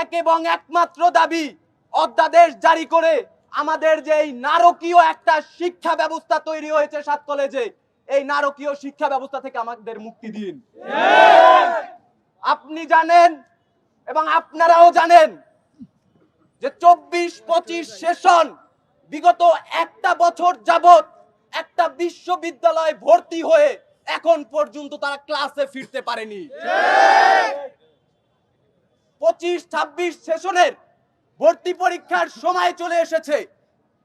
এক এবং একমাত্র দাবি অধ্যাদেশ জারি করে আমাদের যে এই নারকীয় একটা শিক্ষা ব্যবস্থা তৈরি হয়েছে সাত কলেজে, এই নারকীয় শিক্ষা ব্যবস্থা থেকে আমাদের মুক্তি দিন। আপনি জানেন এবং আপনারাও জানেন যে চব্বিশ পঁচিশ সেশন বিগত একটা বছর যাবত একটা বিশ্ববিদ্যালয় ভর্তি হয়ে এখন পর্যন্ত তারা ক্লাসে ফিরতে পারেনি। পঁচিশ ছাব্বিশ সেশনের ভর্তি পরীক্ষার সময় চলে এসেছে।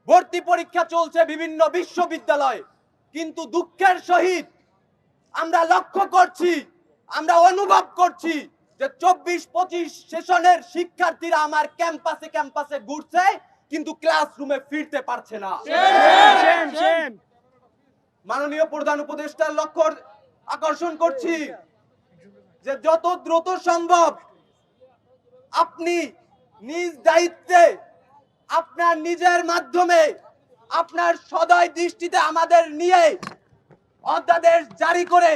ভর্তি পরীক্ষা চলছে বিভিন্ন বিশ্ববিদ্যালয়ে। কিন্তু দুঃখের সহিত আমরা লক্ষ্য করছি আমরা অনুভব করছি যে চব্বিশ পঁচিশ সেশনের শিক্ষার্থীরা আমার ক্যাম্পাসে ক্যাম্পাসে ঘুরছে কিন্তু ক্লাসরুমে ফিরতে পারছে না। মাননীয় প্রধান উপদেষ্টার লক্ষ্য আকর্ষণ করছি যে যত দ্রুত সম্ভব আপনি নিজ দায়িত্বে আপনার নিজের মাধ্যমে আপনার সদয় দৃষ্টিতে আমাদের নিয়ে অধ্যাদেশ জারি করে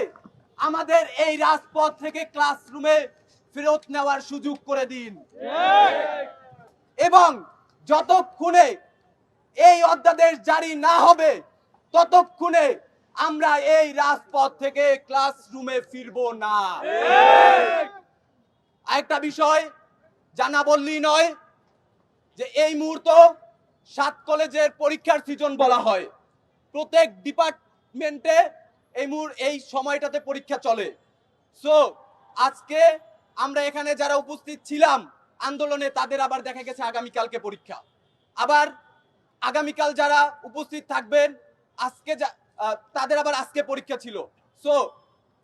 আমাদের এই রাজপথ থেকে ক্লাসরুমে ফেরত নেওয়ার সুযোগ করে দিন। এবং যতক্ষণে এই অধ্যাদেশ জারি না হবে, ততক্ষণে আমরা এই রাজপথ থেকে ক্লাসরুমে ফিরবো না। একটা বিষয় জানা বললেই নয় যে এই মুহূর্ত সাত কলেজের পরীক্ষার সিজন বলা হয়। প্রত্যেক ডিপার্টমেন্টে এই মুহূর, এই সময়টাতে পরীক্ষা চলে। সো আজকে আমরা এখানে যারা উপস্থিত ছিলাম আন্দোলনে, তাদের আবার দেখা গেছে আগামীকালকে পরীক্ষা। আবার আগামীকাল যারা উপস্থিত থাকবেন, আজকে তাদের আবার আজকে পরীক্ষা ছিল। সো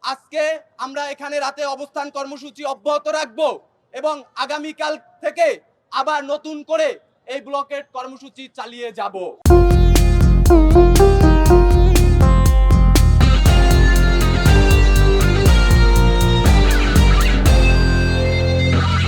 আজকে আমরা এখানে রাতে অবস্থান কর্মসূচি অব্যাহত রাখব। এবং আগামীকাল থেকে আবার নতুন করে এই ব্লকের কর্মসূচি চালিয়ে যাব।